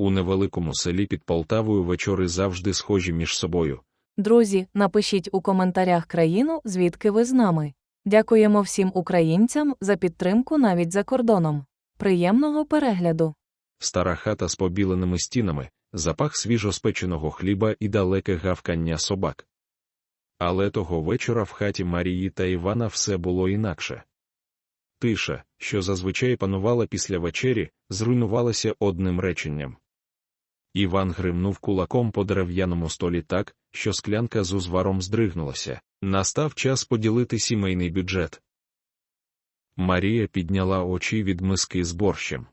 У невеликому селі під Полтавою вечори завжди схожі між собою. Друзі, напишіть у коментарях країну, звідки ви з нами. Дякуємо всім українцям за підтримку навіть за кордоном. Приємного перегляду! Стара хата з побіленими стінами, запах свіжоспеченого хліба і далеке гавкання собак. Але того вечора в хаті Марії та Івана все було інакше. Тиша, що зазвичай панувала після вечері, зруйнувалася одним реченням. Іван гримнув кулаком по дерев'яному столі так, що склянка з узваром здригнулася. Настав час поділити сімейний бюджет. Марія підняла очі від миски з борщем.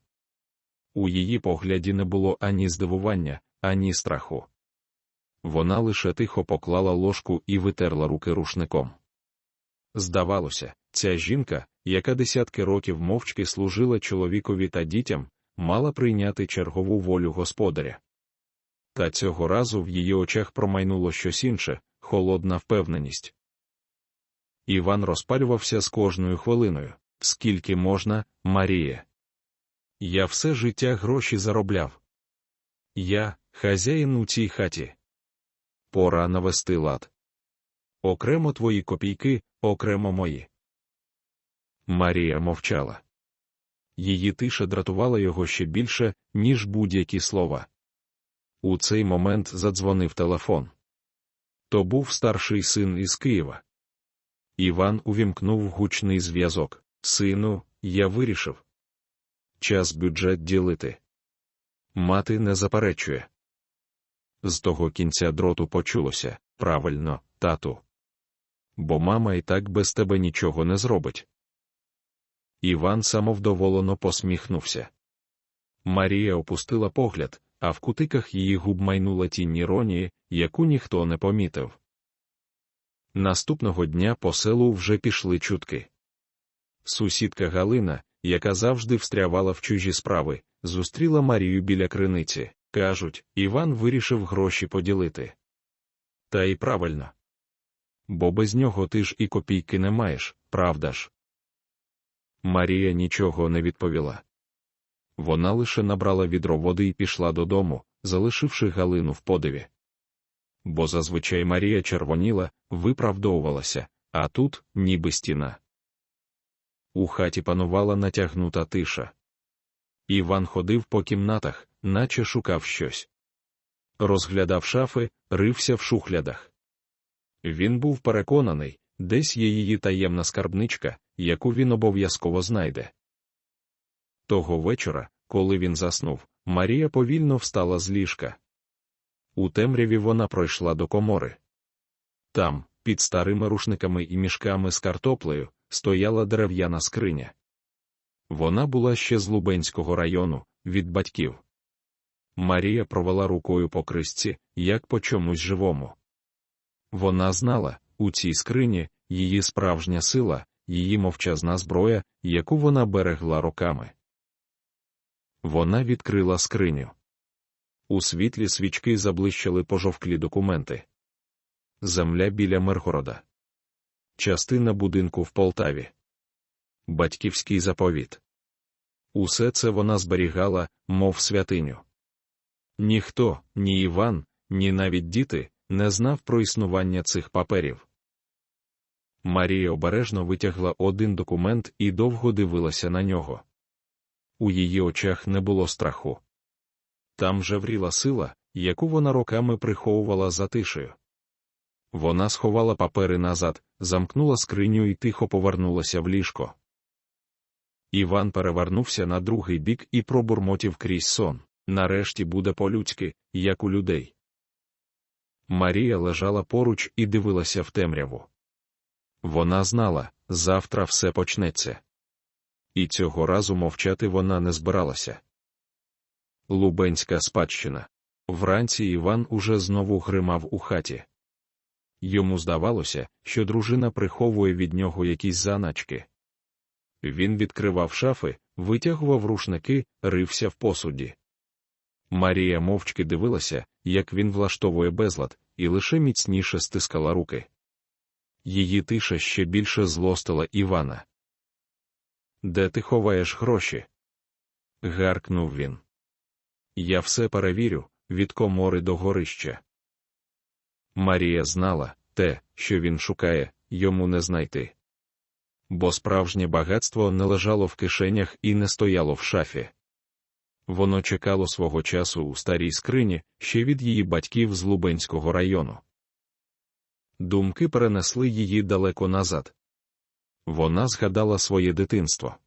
У її погляді не було ані здивування, ані страху. Вона лише тихо поклала ложку і витерла руки рушником. Здавалося, ця жінка, яка десятки років мовчки служила чоловікові та дітям, мала прийняти чергову волю господаря. Та цього разу в її очах промайнуло щось інше, холодна впевненість. Іван розпалювався з кожною хвилиною. Скільки можна, Марія? Я все життя гроші заробляв. Я хазяїн у цій хаті. Пора навести лад. Окремо твої копійки, окремо мої. Марія мовчала. Її тиша дратувала його ще більше, ніж будь-які слова. У цей момент задзвонив телефон. То був старший син із Києва. Іван увімкнув гучний зв'язок. Сину, я вирішив. Час бюджет ділити. Мати не заперечує. З того кінця дроту почулося правильно, тату. Бо мама і так без тебе нічого не зробить. Іван самовдоволено посміхнувся. Марія опустила погляд, а в кутиках її губ майнула тінь іронії, яку ніхто не помітив. Наступного дня по селу вже пішли чутки. Сусідка Галина, яка завжди встрявала в чужі справи, зустріла Марію біля криниці. Кажуть, Іван вирішив гроші поділити. Та й правильно. Бо без нього ти ж і копійки не маєш, правда ж? Марія нічого не відповіла. Вона лише набрала відро води і пішла додому, залишивши Галину в подиві. Бо зазвичай Марія червоніла, виправдовувалася, а тут ніби стіна. У хаті панувала натягнута тиша. Іван ходив по кімнатах, наче шукав щось. Розглядав шафи, рився в шухлядах. Він був переконаний, десь є її таємна скарбничка, яку він обов'язково знайде. Того вечора, коли він заснув, Марія повільно встала з ліжка. У темряві вона пройшла до комори. Там, під старими рушниками і мішками з картоплею, стояла дерев'яна скриня. Вона була ще з Лубенського району, від батьків. Марія провела рукою по крисці, як по чомусь живому. Вона знала, у цій скрині її справжня сила, її мовчазна зброя, яку вона берегла роками. Вона відкрила скриню. У світлі свічки заблищали пожовклі документи. Земля біля Миргорода. Частина будинку в Полтаві. Батьківський заповіт. Усе це вона зберігала, мов святиню. Ніхто, ні Іван, ні навіть діти, не знав про існування цих паперів. Марія обережно витягла один документ і довго дивилася на нього. У її очах не було страху. Там жевріла сила, яку вона роками приховувала за тишею. Вона сховала папери назад, замкнула скриню і тихо повернулася в ліжко. Іван перевернувся на другий бік і пробурмотів крізь сон. Нарешті буде по-людськи, як у людей. Марія лежала поруч і дивилася в темряву. Вона знала, завтра все почнеться. І цього разу мовчати вона не збиралася. Лубенська спадщина. Вранці Іван уже знову гримав у хаті. Йому здавалося, що дружина приховує від нього якісь заначки. Він відкривав шафи, витягував рушники, рився в посуді. Марія мовчки дивилася, як він влаштовує безлад, і лише міцніше стискала руки. Її тиша ще більше злостила Івана. Де ти ховаєш гроші? гаркнув він. Я все перевірю, від комори до горища. Марія знала те, що він шукає, йому не знайти. Бо справжнє багатство не лежало в кишенях і не стояло в шафі. Воно чекало свого часу у старій скрині ще від її батьків з Лубенського району. Думки перенесли її далеко назад. Вона згадала своє дитинство.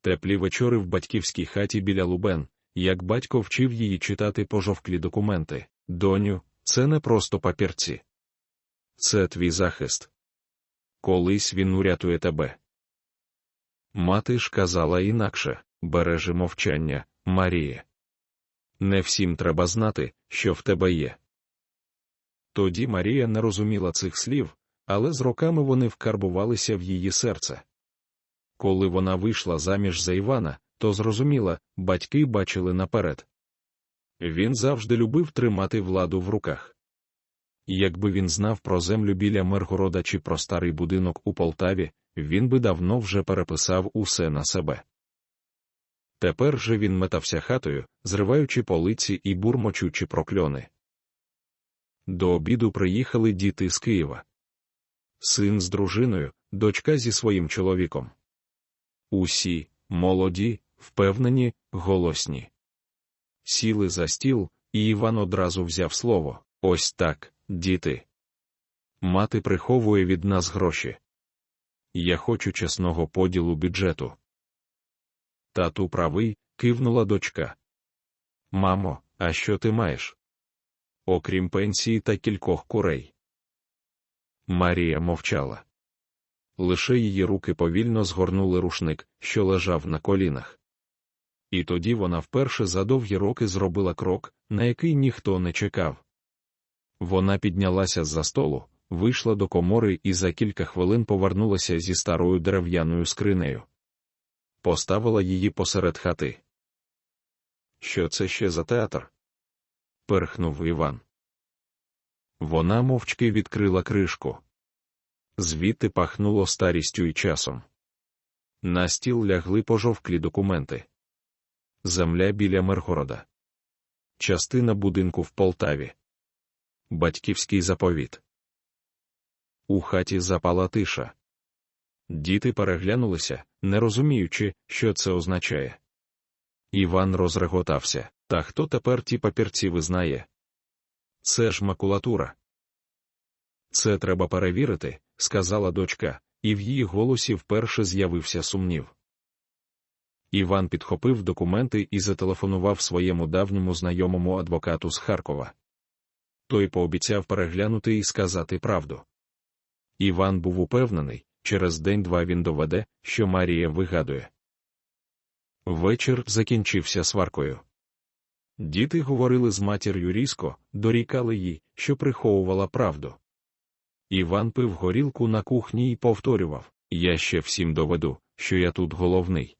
Теплі вечори в батьківській хаті біля Лубен, як батько вчив її читати пожовклі документи. Доню, це не просто папірці. Це твій захист. Колись він урятує тебе. Мати ж казала інакше бережи мовчання, Маріє. Не всім треба знати, що в тебе є. Тоді Марія не розуміла цих слів, але з роками вони вкарбувалися в її серце. Коли вона вийшла заміж за Івана, то зрозуміла, батьки бачили наперед. Він завжди любив тримати владу в руках. Якби він знав про землю біля Миргорода чи про старий будинок у Полтаві, він би давно вже переписав усе на себе. Тепер же він метався хатою, зриваючи полиці і бурмочучи прокльони. До обіду приїхали діти з Києва. Син з дружиною, дочка зі своїм чоловіком. Усі, молоді, впевнені, голосні. Сіли за стіл, і Іван одразу взяв слово ось так, діти. Мати приховує від нас гроші. Я хочу чесного поділу бюджету. Тату правий, кивнула дочка. Мамо, а що ти маєш? Окрім пенсії та кількох курей. Марія мовчала. Лише її руки повільно згорнули рушник, що лежав на колінах. І тоді вона вперше за довгі роки зробила крок, на який ніхто не чекав. Вона піднялася з за столу, вийшла до комори і за кілька хвилин повернулася зі старою дерев'яною скринею. Поставила її посеред хати. Що це ще за театр? перхнув Іван. Вона мовчки відкрила кришку. Звідти пахнуло старістю і часом. На стіл лягли пожовклі документи. Земля біля Миргорода. Частина будинку в Полтаві. Батьківський заповіт. У хаті запала тиша. Діти переглянулися, не розуміючи, що це означає. Іван розреготався. Та хто тепер ті папірці визнає? Це ж макулатура. Це треба перевірити, сказала дочка, і в її голосі вперше з'явився сумнів. Іван підхопив документи і зателефонував своєму давньому знайомому адвокату з Харкова. Той пообіцяв переглянути і сказати правду. Іван був упевнений, через день-два він доведе, що Марія вигадує. Вечір закінчився сваркою. Діти говорили з матір'ю різко, дорікали їй, що приховувала правду. Іван пив горілку на кухні і повторював Я ще всім доведу, що я тут головний.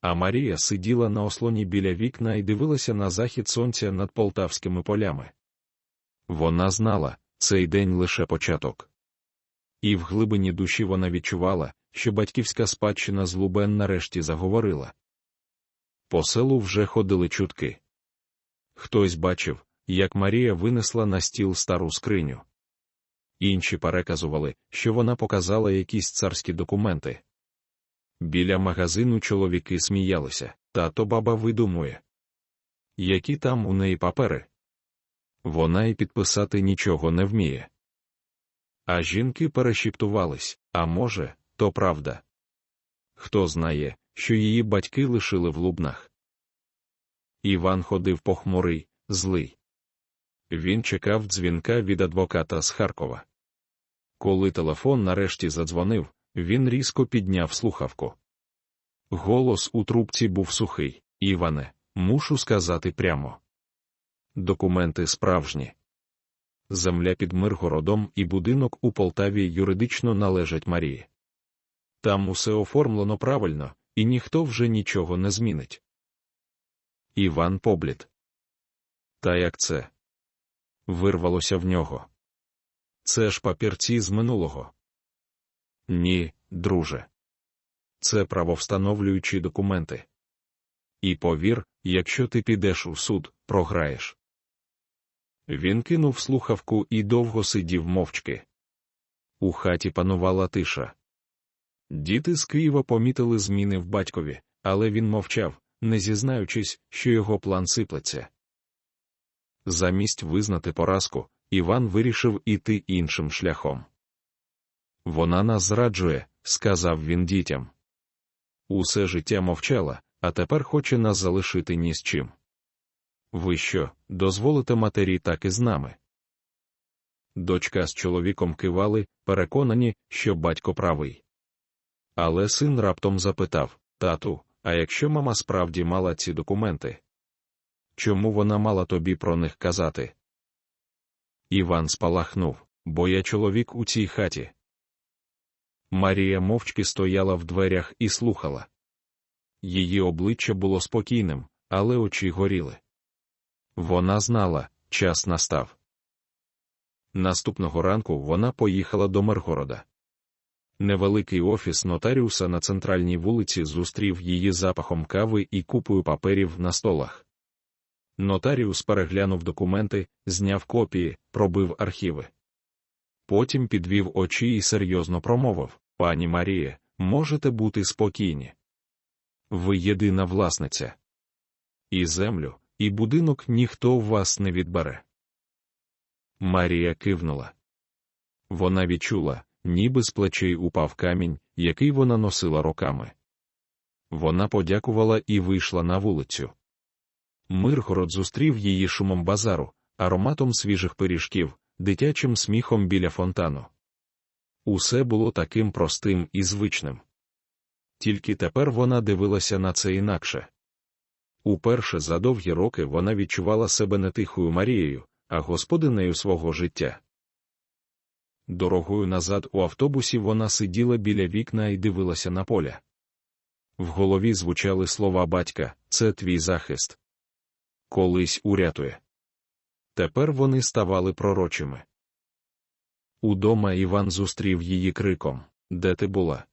А Марія сиділа на ослоні біля вікна і дивилася на захід сонця над полтавськими полями. Вона знала, цей день лише початок. І в глибині душі вона відчувала, що батьківська спадщина з Лубен нарешті заговорила. По селу вже ходили чутки. Хтось бачив, як Марія винесла на стіл стару скриню. Інші переказували, що вона показала якісь царські документи. Біля магазину чоловіки сміялися, тато баба видумує. Які там у неї папери? Вона й підписати нічого не вміє. А жінки перешіптувались а може, то правда. Хто знає, що її батьки лишили в лубнах. Іван ходив похмурий, злий. Він чекав дзвінка від адвоката з Харкова. Коли телефон нарешті задзвонив, він різко підняв слухавку. Голос у трубці був сухий. Іване, мушу сказати прямо. Документи справжні. Земля під Миргородом і будинок у Полтаві юридично належать Марії. Там усе оформлено правильно, і ніхто вже нічого не змінить. Іван Побліт. Та як це? Вирвалося в нього. Це ж папірці з минулого. Ні, друже. Це правовстановлюючі документи. І повір, якщо ти підеш у суд, програєш. Він кинув слухавку і довго сидів мовчки. У хаті панувала тиша. Діти з Києва помітили зміни в батькові, але він мовчав, не зізнаючись, що його план сиплеться. Замість визнати поразку, Іван вирішив іти іншим шляхом. Вона нас зраджує, сказав він дітям. Усе життя мовчала, а тепер хоче нас залишити ні з чим. Ви що, дозволите матері так і з нами? Дочка з чоловіком кивали, переконані, що батько правий. Але син раптом запитав тату, а якщо мама справді мала ці документи? Чому вона мала тобі про них казати? Іван спалахнув, бо я чоловік у цій хаті. Марія мовчки стояла в дверях і слухала. Її обличчя було спокійним, але очі горіли. Вона знала, час настав. Наступного ранку вона поїхала до Миргорода. Невеликий офіс нотаріуса на центральній вулиці зустрів її запахом кави і купою паперів на столах. Нотаріус переглянув документи, зняв копії, пробив архіви. Потім підвів очі і серйозно промовив Пані Маріє, можете бути спокійні. Ви єдина власниця. І землю, і будинок ніхто вас не відбере. Марія кивнула. Вона відчула, ніби з плечей упав камінь, який вона носила роками. Вона подякувала і вийшла на вулицю. Миргород зустрів її шумом базару, ароматом свіжих пиріжків, дитячим сміхом біля фонтану. Усе було таким простим і звичним. Тільки тепер вона дивилася на це інакше. Уперше за довгі роки вона відчувала себе не тихою Марією, а господинею свого життя. Дорогою назад у автобусі вона сиділа біля вікна і дивилася на поля. В голові звучали слова батька це твій захист. Колись урятує. Тепер вони ставали пророчими. Удома Іван зустрів її криком Де ти була?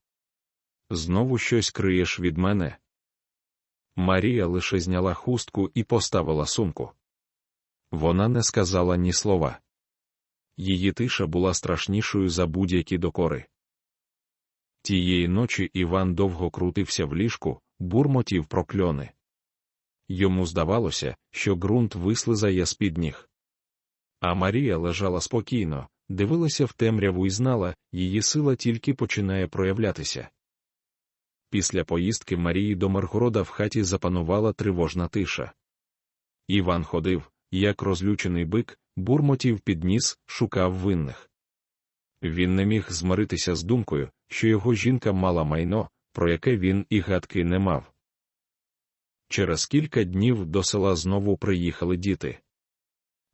Знову щось криєш від мене. Марія лише зняла хустку і поставила сумку. Вона не сказала ні слова. Її тиша була страшнішою за будь-які докори. Тієї ночі Іван довго крутився в ліжку, бурмотів прокльони. Йому здавалося, що ґрунт вислизає з під ніг. А Марія лежала спокійно, дивилася в темряву і знала, її сила тільки починає проявлятися. Після поїздки Марії до Маргорода в хаті запанувала тривожна тиша. Іван ходив, як розлючений бик, бурмотів під ніс, шукав винних. Він не міг змиритися з думкою, що його жінка мала майно, про яке він і гадки не мав. Через кілька днів до села знову приїхали діти.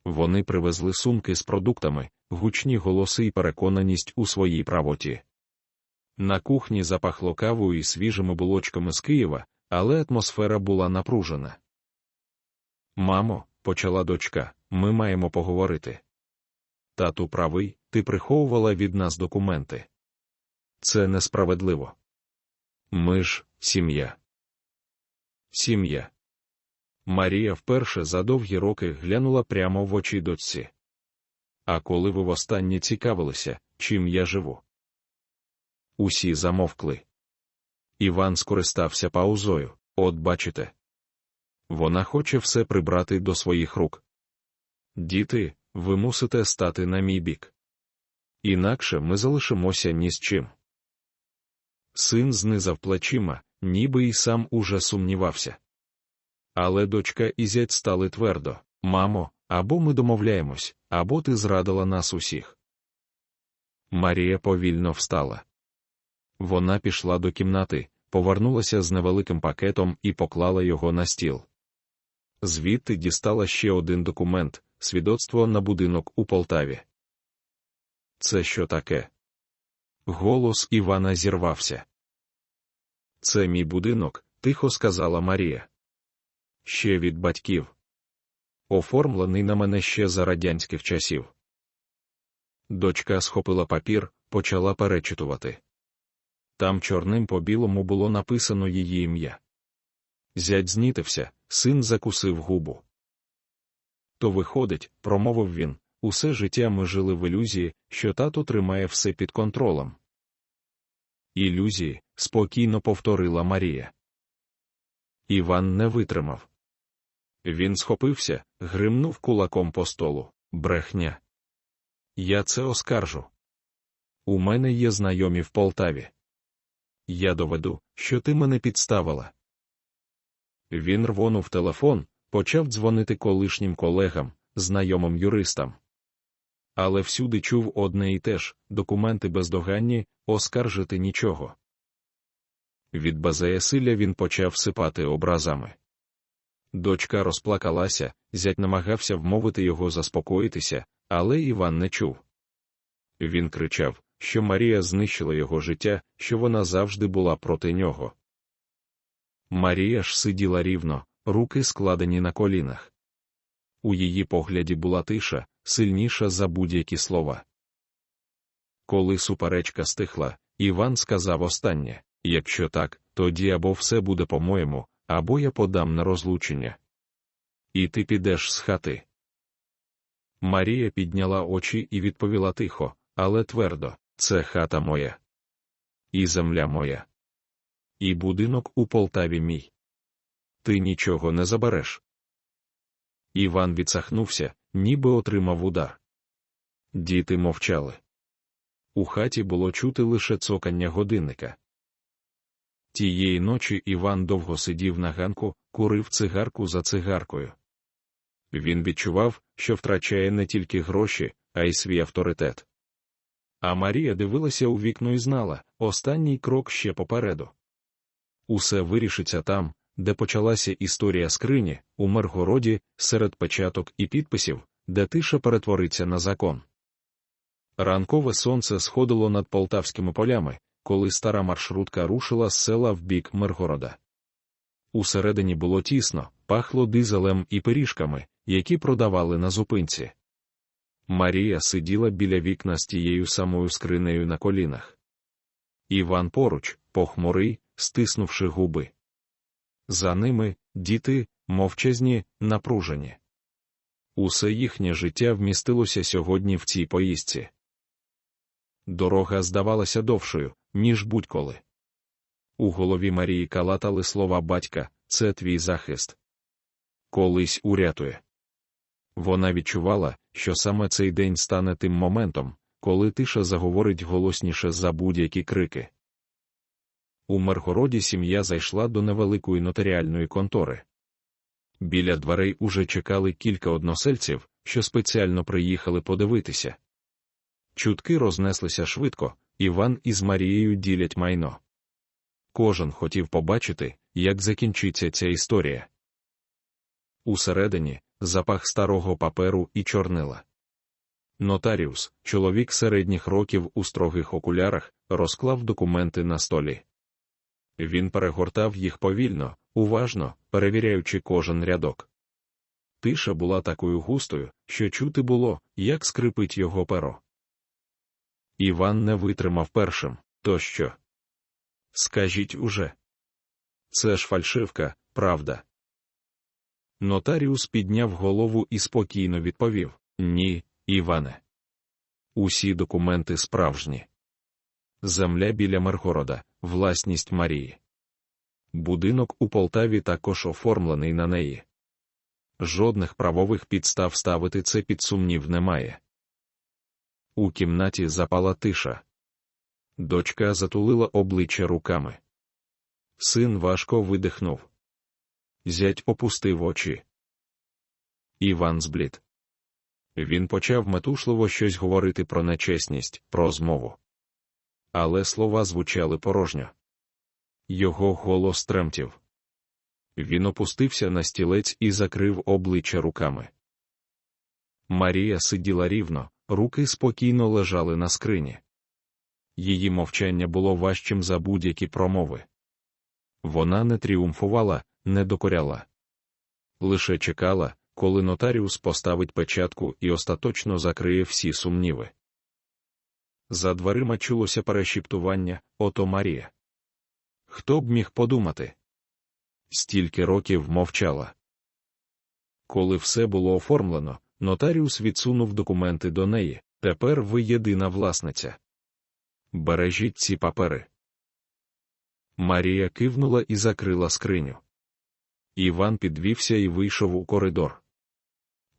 Вони привезли сумки з продуктами, гучні голоси і переконаність у своїй правоті. На кухні запахло кавою і свіжими булочками з Києва, але атмосфера була напружена. Мамо, почала дочка, ми маємо поговорити. Тату правий, ти приховувала від нас документи. Це несправедливо. Ми ж сім'я. Сім'я. Марія вперше за довгі роки глянула прямо в очі дочці. А коли ви востаннє цікавилися, чим я живу? Усі замовкли. Іван скористався паузою. От бачите. Вона хоче все прибрати до своїх рук. Діти, ви мусите стати на мій бік. Інакше ми залишимося ні з чим. Син знизав плечима, ніби й сам уже сумнівався. Але дочка і зять стали твердо Мамо, або ми домовляємось, або ти зрадила нас усіх. Марія повільно встала. Вона пішла до кімнати, повернулася з невеликим пакетом і поклала його на стіл. Звідти дістала ще один документ свідоцтво на будинок у Полтаві. Це що таке? Голос Івана зірвався. Це мій будинок, тихо сказала Марія. Ще від батьків. Оформлений на мене ще за радянських часів. Дочка схопила папір, почала перечитувати. Там чорним по білому було написано її ім'я. Зять знітився, син закусив губу. То виходить, промовив він, усе життя ми жили в ілюзії, що тато тримає все під контролем. Ілюзії, спокійно повторила Марія. Іван не витримав. Він схопився, гримнув кулаком по столу. Брехня. Я це оскаржу. У мене є знайомі в Полтаві. Я доведу, що ти мене підставила. Він рвонув телефон, почав дзвонити колишнім колегам, знайомим юристам. Але всюди чув одне і те ж документи бездоганні, оскаржити нічого. Від базеясилля він почав сипати образами. Дочка розплакалася, зять намагався вмовити його заспокоїтися, але Іван не чув. Він кричав, що Марія знищила його життя, що вона завжди була проти нього. Марія ж сиділа рівно, руки складені на колінах. У її погляді була тиша, сильніша за будь-які слова. Коли суперечка стихла, Іван сказав останнє якщо так, тоді або все буде по-моєму, або я подам на розлучення. І ти підеш з хати. Марія підняла очі і відповіла тихо, але твердо це хата моя. І земля моя. І будинок у Полтаві мій. Ти нічого не забереш. Іван відсахнувся, ніби отримав удар. Діти мовчали. У хаті було чути лише цокання годинника. Тієї ночі Іван довго сидів на ганку, курив цигарку за цигаркою. Він відчував, що втрачає не тільки гроші, а й свій авторитет. А Марія дивилася у вікно і знала останній крок ще попереду. Усе вирішиться там, де почалася історія скрині, у Миргороді, серед печаток і підписів, де тиша перетвориться на закон. Ранкове сонце сходило над полтавськими полями, коли стара маршрутка рушила з села в бік Миргорода. Усередині було тісно, пахло дизелем і пиріжками, які продавали на зупинці. Марія сиділа біля вікна з тією самою скринею на колінах. Іван поруч, похмурий, стиснувши губи. За ними діти, мовчазні, напружені. Усе їхнє життя вмістилося сьогодні в цій поїздці. Дорога здавалася довшою, ніж будь-коли. У голові Марії калатали слова батька це твій захист. Колись урятує. Вона відчувала, що саме цей день стане тим моментом, коли тиша заговорить голосніше за будь-які крики. У Миргороді сім'я зайшла до невеликої нотаріальної контори. Біля дверей уже чекали кілька односельців, що спеціально приїхали подивитися. Чутки рознеслися швидко, Іван із Марією ділять майно. Кожен хотів побачити, як закінчиться ця історія. Усередині запах старого паперу і чорнила. Нотаріус, чоловік середніх років у строгих окулярах, розклав документи на столі. Він перегортав їх повільно, уважно, перевіряючи кожен рядок. Тиша була такою густою, що чути було, як скрипить його перо. Іван не витримав першим, то що? Скажіть уже. Це ж фальшивка, правда. Нотаріус підняв голову і спокійно відповів Ні, Іване. Усі документи справжні. Земля біля Миргорода, власність Марії. Будинок у Полтаві також оформлений на неї. Жодних правових підстав ставити це під сумнів немає. У кімнаті запала тиша. Дочка затулила обличчя руками. Син важко видихнув. Зять опустив очі. Іван зблід. Він почав метушливо щось говорити про нечесність, про змову. Але слова звучали порожньо. Його голос тремтів. Він опустився на стілець і закрив обличчя руками. Марія сиділа рівно, руки спокійно лежали на скрині. Її мовчання було важчим за будь-які промови. Вона не тріумфувала, не докоряла. Лише чекала, коли нотаріус поставить печатку і остаточно закриє всі сумніви. За дверима чулося перешіптування ото Марія. Хто б міг подумати? стільки років мовчала. Коли все було оформлено, нотаріус відсунув документи до неї. Тепер ви єдина власниця. Бережіть ці папери. Марія кивнула і закрила скриню. Іван підвівся і вийшов у коридор.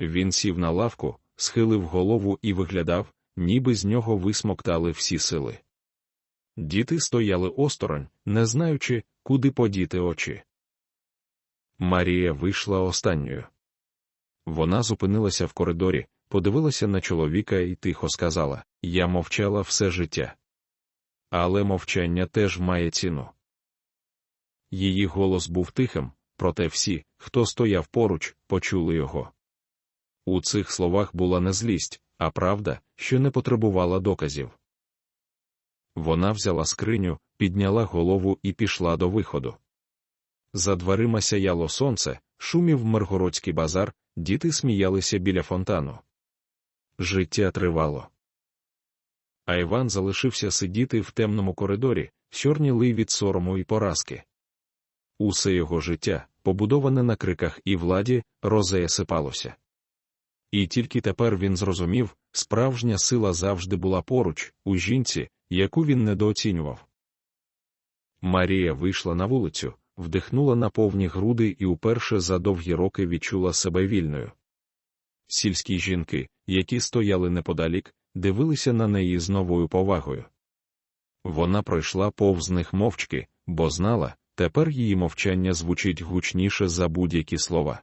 Він сів на лавку, схилив голову і виглядав, ніби з нього висмоктали всі сили. Діти стояли осторонь, не знаючи, куди подіти очі. Марія вийшла останньою. Вона зупинилася в коридорі, подивилася на чоловіка і тихо сказала: Я мовчала все життя. Але мовчання теж має ціну. Її голос був тихим, проте всі, хто стояв поруч, почули його. У цих словах була не злість, а правда, що не потребувала доказів. Вона взяла скриню, підняла голову і пішла до виходу. За дверима сяяло сонце, шумів Миргородський базар, діти сміялися біля фонтану. Життя тривало. А Іван залишився сидіти в темному коридорі, чорнілий від сорому і поразки. Усе його життя, побудоване на криках і владі, розеясипалося. І тільки тепер він зрозумів, справжня сила завжди була поруч, у жінці, яку він недооцінював. Марія вийшла на вулицю, вдихнула на повні груди і уперше за довгі роки відчула себе вільною. Сільські жінки, які стояли неподалік, дивилися на неї з новою повагою. Вона пройшла повз них мовчки, бо знала, тепер її мовчання звучить гучніше за будь-які слова.